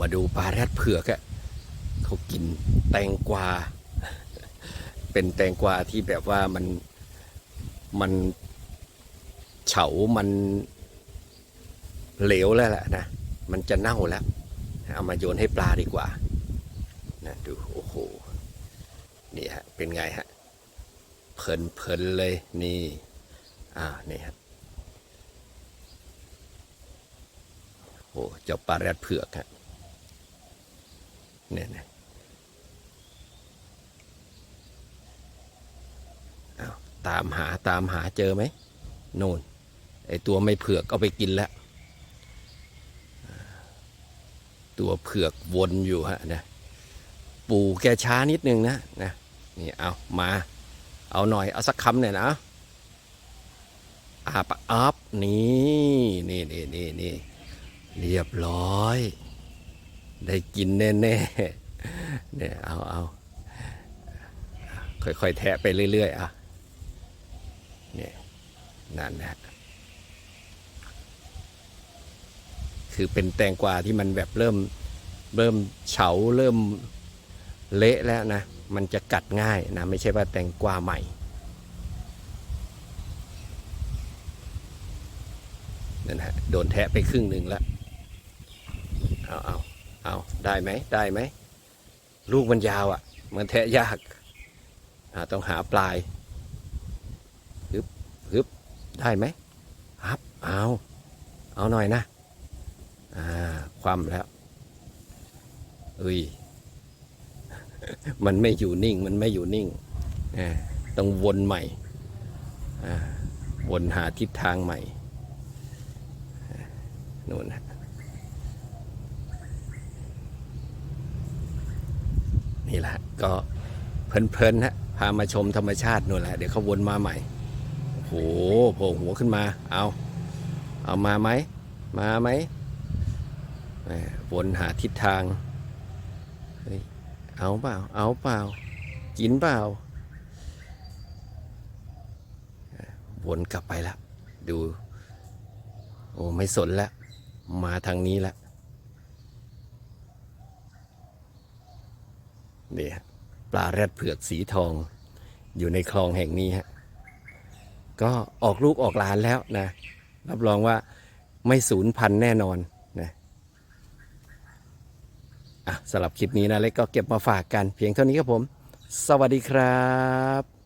มาดูปลาแรดเผือกอะเขากินแตงกวา เป็นแตงกวาที่แบบว่ามันมันเฉา มันเหลวแล้วแหละนะ มันจะเน่าแล้ว เอามาโยนให้ปลาดีกว่า นะดู โอ้โห นี่ฮะ เป็นไงฮะ เพลินเพลินเลย นี่ อ่า นี่ครับโอ้เจ้าปลาแรดเผือกฮะ เนี่ยนะอ้าวตามหาตามหาเจอไหมโน่นไอตัวไม่เผือกเอาไปกินแล้ว ตัวเผือกวนอยู่ฮะนะปู่แกช้านิดนึงนะนะนี่เอามา เอาหน่อย เอาสักคำเนี่ยนะอาปะอับนี่นี่นี่นี่นี่เรียบร้อย ได้กินแน่ๆเนี่ยเอาเอาค่อยๆแทะไปเรื่อย ๆ อะเนี่ยนั่นนะคือเป็นแตงกวาที่มันแบบเริ่มเริ่มเฉาเริ่มเละแล้วนะ มันจะกัดง่ายนะ ไม่ใช่ว่าแตงกวาใหม่นั่นฮะโดนแทะไปครึ่งหนึ่งแล้ว เอาเอา เอาได้ไหมได้ไหม ลูกมันยาวอะ่ะ มันแทะยากาต้องหาปลายฮึบฮึบได้ไหมครับเอาเอาหน่อยนะอ่าคว่ำแล้วอุ้ยมันไม่อยู่นิ่ง มันไม่อยู่นิ่ง ต้องวนใหม่ วนหาทิศทางใหม่นู่นนะ นี่แหละก็เพลินๆฮะพามาชมธรรมชาตินู่นแหละเดี๋ยวเขาวนมาใหม่โอ้โหโผล่หัวขึ้นมาเอาเอามาไหมมาไหมวนหาทิศทางเฮ้ยเอาเปล่า เอาเปล่า กินเปล่า วนกลับไปแล้วดู โอ้ ไม่สนล้วมาทางนี้ล้ว นี่ปลาแรดเผือกสีทอง อยู่ในคลองแห่งนี้ฮะก็ออกลูกออกหลานแล้วนะ รับรองว่าไม่สูญพันธุ์แน่นอนนะอะสำหรับคลิปนี้นะเล็กก็เก็บมาฝากกัน เพียงเท่านี้ครับผม สวัสดีครับ